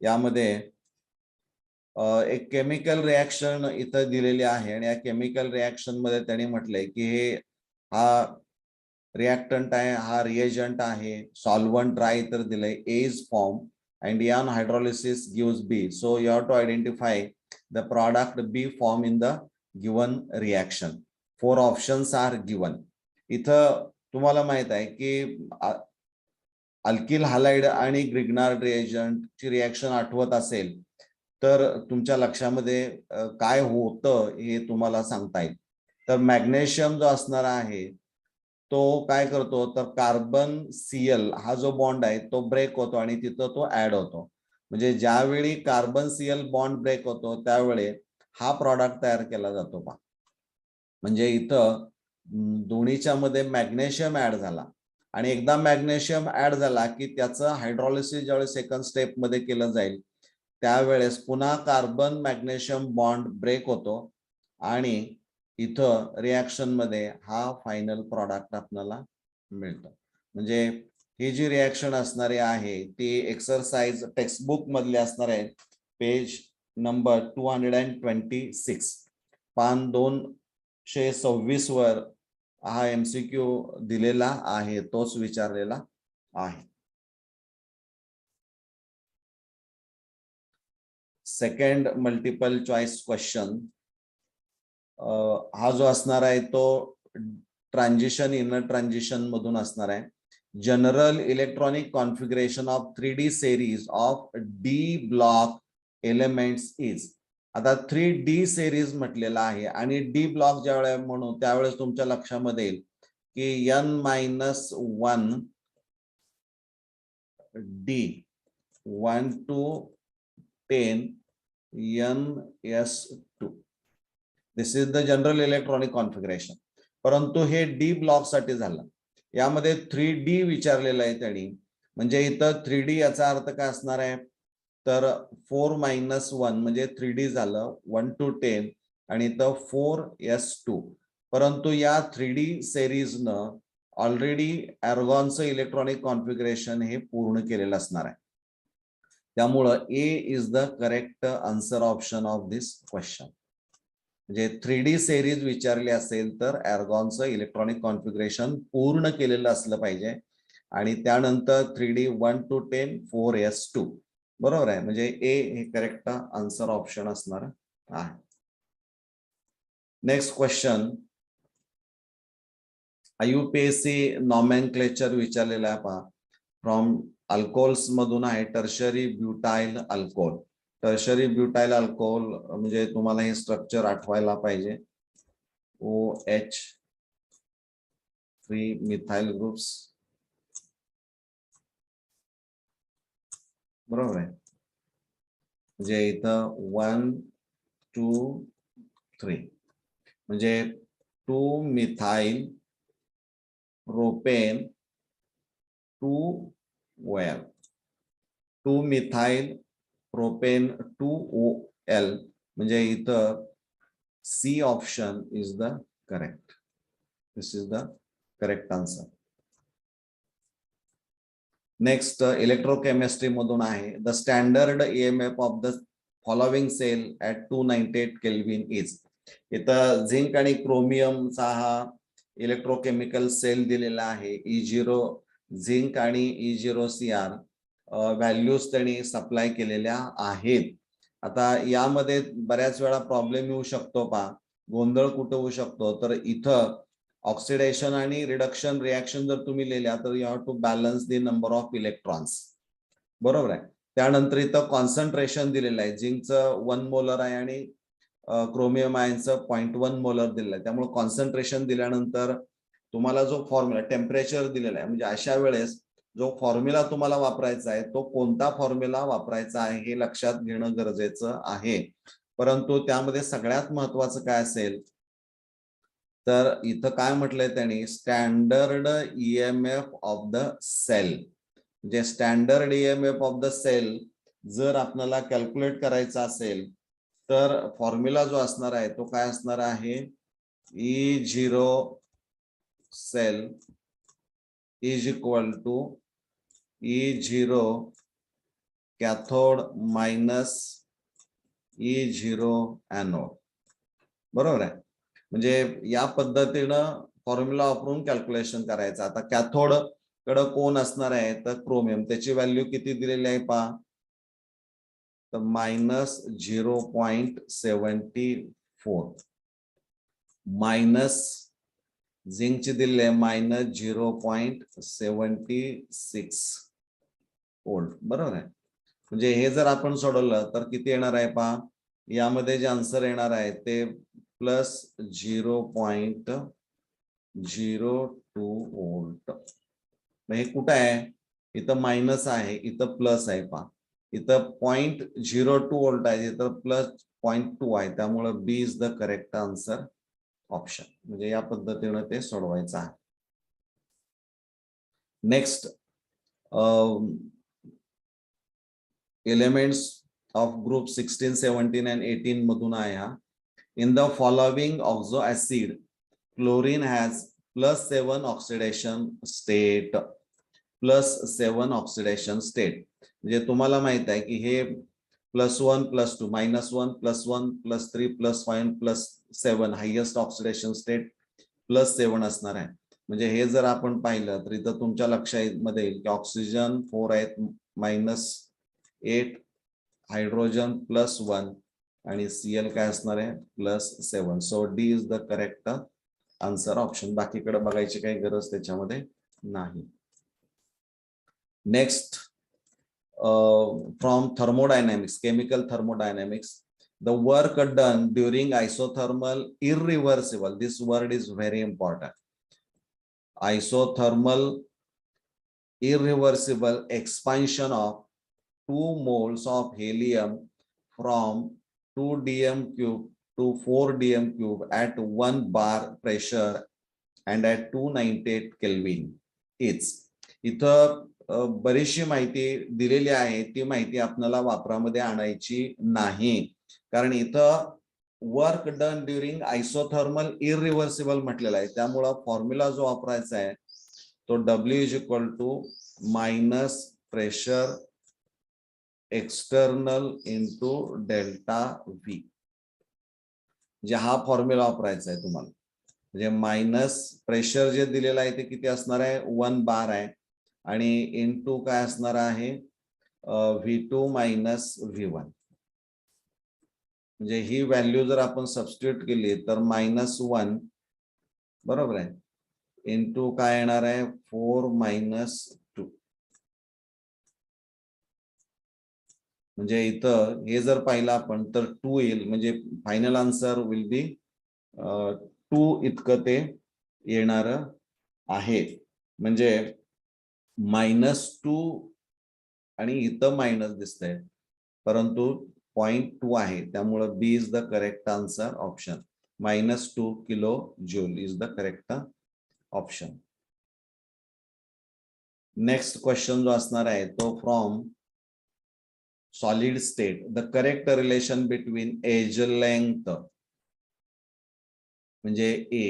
यामध्ये एक chemical reaction इथं दिलेली आहे आणि या केमिकल रिॲक्शनमध्ये त्यांनी म्हटलंय की हे हा रिॲक्टंट आहे हा रिएजंट आहे सॉल्वंट ड्राय तर दिलंय A is form and on hydrolysis gives B so you have to identify the product B form in the given reaction four options are given इथं तुम्हाला माहीत आहे की अल्किल हालाइड आणि ग्रिग्नार्ड रिएजंट ची reaction आठवत असेल तर तुमच्या लक्षामध्ये काय होतं हे तुम्हाला सांगता येईल. तर मॅग्नेशियम जो असणारा आहे तो काय करतो? तर कार्बन सीएल हा जो बॉन्ड आहे तो ब्रेक होतो आणि तिथं तो ऍड होतो. म्हणजे ज्यावेळी कार्बन सीएल बॉन्ड ब्रेक होतो त्यावेळी हा प्रॉडक्ट तयार केला जातो पा म्हणजे इथं दोन्हीच्या मध्ये मॅग्नेशियम ऍड झाला. आणि एकदा मॅग्नेशियम ऍड झाला की त्याचं हायड्रॉलिसिस ज्यावेळेस सेकंड स्टेपमध्ये केलं जाईल त्यावेळेस पुन्हा कार्बन मॅग्नेशियम बॉन्ड ब्रेक होतो आणि इथं रिॲक्शनमध्ये हा फायनल प्रॉडक्ट आपल्याला मिळतो. म्हणजे ही जी रिॲक्शन असणारी आहे ती एक्सरसाइज टेक्स्टबुक मधली असणार आहे page number two hundred and twenty six पान दोनशे सव्वीस वर हा एमसीक्यू दिलेला आहे तोच विचारलेला आहे. सेकंड मल्टिपल चॉईस क्वेश्चन हा जो असणार आहे तो ट्रान्झिशन इनर ट्रान्झिशन मधून असणार आहे. General electronic configuration of three D series of D block elements is आता थ्री डी सेरीज म्हटलेला आहे आणि डी ब्लॉक ज्या वेळेला म्हणू त्यावेळेस तुमच्या लक्षामध्ये येईल की N minus one D one to ten N S two this is the general electronic configuration परंतु हे डी ब्लॉकसाठी झालं. यामध्ये थ्री डी विचारलेलं आहे त्यांनी. म्हणजे इथं थ्री डी याचा अर्थ काय असणार आहे? तर फोर मायनस वन म्हणजे थ्री डी झालं वन टू टेन आणि इथं फोर एस टू. परंतु या थ्री डी सेरीजनं ऑलरेडी ॲरगॉनचं इलेक्ट्रॉनिक कॉन्फिगरेशन हे पूर्ण केलेलं असणार आहे. त्यामुळं A is the correct answer option of this question म्हणजे थ्री डी सेरीज विचारली असेल तर ॲरगॉनचं इलेक्ट्रॉनिक कॉन्फिगरेशन पूर्ण केलेलं असलं पाहिजे. आणि त्यानंतर three D one to ten four S two. बरोबर आहे. म्हणजे ए हे करेक्ट आन्सर ऑप्शन असणार आहे. नेक्स्ट क्वेश्चन आयुपीएससी नॉमॅनक्लेचर विचारलेला आहे पहा. फ्रॉम अल्कोहोल्स मधून आहे tertiary butyl alcohol tertiary butyl alcohol म्हणजे तुम्हाला हे स्ट्रक्चर आठवायला पाहिजे. O H three methyl groups बरोबर आहे. म्हणजे इथं वन टू थ्री म्हणजे two methyl propane two well two methyl propane two ol म्हणजे इथं C option is the correct this is the correct answer next electrochemistry uh, मधून आहे. The standard EMF of the following cell at two ninety eight kelvin is इथं zinc आणि क्रोमियमचा हा electrochemical cell दिलेला आहे. ई झिरो झिंक आणि E zero C R values त्यांनी सप्लाय केलेल्या आहेत. आता यामध्ये बऱ्याच वेळा प्रॉब्लेम येऊ शकतो पा गोंधळ कुठं होऊ शकतो? तर इथं ऑक्सिडेशन आणि रिडक्शन रिॲक्शन जर तुम्ही लिहिल्या तर you have to balance the number of electrons बरोबर आहे? त्यानंतर इथं कॉन्सन्ट्रेशन दिलेलं आहे. झिंकचं वन मोलर आहे आणि क्रोमियम आयनचं पॉईंट वन मोलर दिलेलं आहे. त्यामुळे कॉन्सन्ट्रेशन दिल्यानंतर तुम्हाला जो फॉर्म्युला टेम्परेचर दिलेला आहे म्हणजे अशा वेळेस जो फॉर्म्युला तुम्हाला वापरायचा आहे तो कोणता फॉर्म्युला वापरायचा आहे हे लक्षात घेणं गरजेचं आहे. परंतु त्यामध्ये सगळ्यात महत्वाचं काय असेल तर इथं काय म्हटलंय त्यांनी? Standard EMF of the cell म्हणजे standard EMF of the cell जर आपल्याला कॅल्क्युलेट करायचा असेल तर फॉर्म्युला जो असणार आहे तो काय असणार आहे? E zero cell is equal to E zero cathode minus E zero anode बरोबर आहे? म्हणजे या पद्धतीनं फॉर्म्युला वापरून कॅल्क्युलेशन करायचं. आता कॅथोडकडे कोण असणार आहे? तर क्रोमियम त्याची व्हॅल्यू किती दिलेली आहे पहा? तर minus zero point seventy four minus झिंकची दिलेली आहे. Minus zero point seventy six volt बरोबर आहे? म्हणजे हे जर आपण सोडवलं तर किती येणार आहे पहा? यामध्ये जे आन्सर येणार आहे ते plus zero point zero two volt हे कुठं आहे? इथं मायनस आहे इथं प्लस आहे पा इथं पॉइंट झिरो टू वोल्ट आहे इथं प्लस पॉईंट टू आहे. त्यामुळं B is the correct answer option म्हणजे या पद्धतीनं ते सोडवायचं आहे. Next elements of group sixteen seventeen and eighteen मधून आहे हा. In the following oxo acid chlorine has plus seven oxidation state plus seven oxidation state म्हणजे तुम्हाला माहीत आहे की हे plus one plus two minus one plus one plus three plus five plus seven highest oxidation state plus seven असणार आहे. म्हणजे हे जर आपण पाहिलं तर इथं तुमच्या लक्षामध्ये येईल की ऑक्सिजन फोर आहेत minus eight hydrogen plus one आणि सीएल काय असणार आहे? Plus seven so D is the correct answer option बाकीकडे बघायची काही गरज त्याच्यामध्ये नाही. Next from thermodynamics chemical thermodynamics the work done during isothermal irreversible. This word is very important isothermal irreversible expansion of two moles of helium from 2 dm cube to 4 dm cube at 1 bar pressure and at 298 kelvin. Is इथं बरीचशी माहिती दिलेली आहे. ती माहिती आपल्याला वापरामध्ये आणायची नाही. कारण इथं work done during isothermal irreversible म्हटलेला आहे. त्यामुळं फॉर्म्युला जो वापरायचा आहे तो W is equal to minus pressure external into delta V म्हणजे हा फॉर्म्युला वापरायचा आहे तुम्हाला. म्हणजे मायनस प्रेशर जे दिलेलं आहे ते किती असणार आहे? वन बार आहे. आणि इंटू काय असणार आहे? V two minus V one म्हणजे ही व्हॅल्यू जर आपण सबस्टिट्यूट केली तर मायनस वन बरोबर आहे. इंटू काय येणार आहे? फोर मायनस म्हणजे इथं हे जर पाहिलं आपण तर टू येईल. म्हणजे final answer will be two इतकं ते येणार आहे. म्हणजे मायनस टू आणि इथं मायनस दिसतंय. परंतु पॉइंट टू आहे. त्यामुळं B is the correct answer option minus two kilo joule is the correct option next question जो असणार आहे तो from solid state the correct relation between edge length म्हणजे ए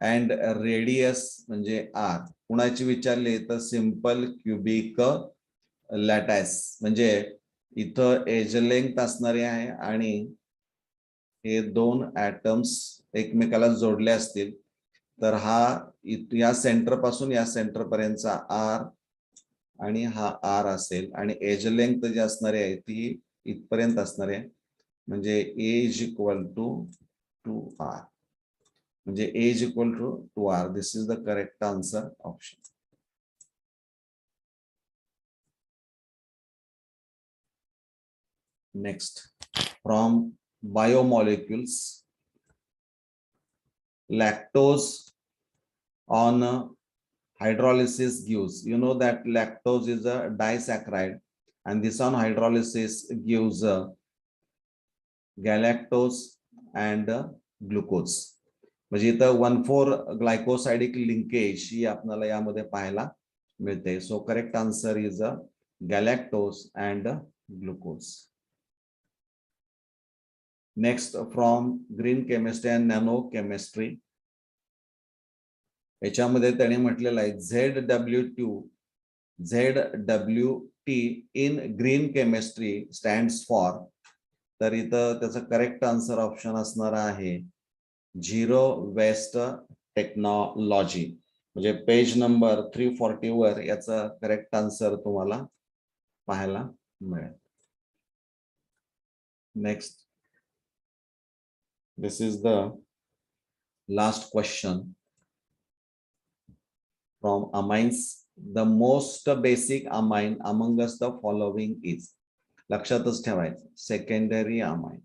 अँड रेडियस म्हणजे आर कुणाची विचारली तर सिंपल क्युबिक लॅटॅस म्हणजे इथं एज लेंथ असणारी आहे आणि हे दोन ऍटम्स एकमेकाला जोडले असतील तर हा या सेंटरपासून या सेंटर पर्यंतचा आर आणि हा आर असेल आणि एज लेंथ जी असणारी आहे ती इथपर्यंत असणार आहे. म्हणजे A is equal to two R म्हणजे A is equal to two R this is the correct answer option Next, from biomolecules, lactose on hydrolysis gives, you know that lactose is a disaccharide and this on hydrolysis gives uh, galactose and uh, glucose. म्हणजे इथं one four ग्लायकोसाइडिक linkage ही आपल्याला यामध्ये पाहायला मिळते so correct answer is a galactose and glucose next from green chemistry and nano chemistry याच्यामध्ये त्याने म्हटलेलं आहे Z W to Z W T in green chemistry stand for तर इथं त्याचं करेक्ट आन्सर ऑप्शन असणार आहे झिरो वेस्ट टेक्नॉलॉजी म्हणजे पेज नंबर थ्री फॉर्टी वर याचा करेक्ट आन्सर तुम्हाला पाहायला मिळेल. Next this is the last question from amines the most basic amine among us the following is लक्षातच ठेवायचं सेकंडरी अमाइन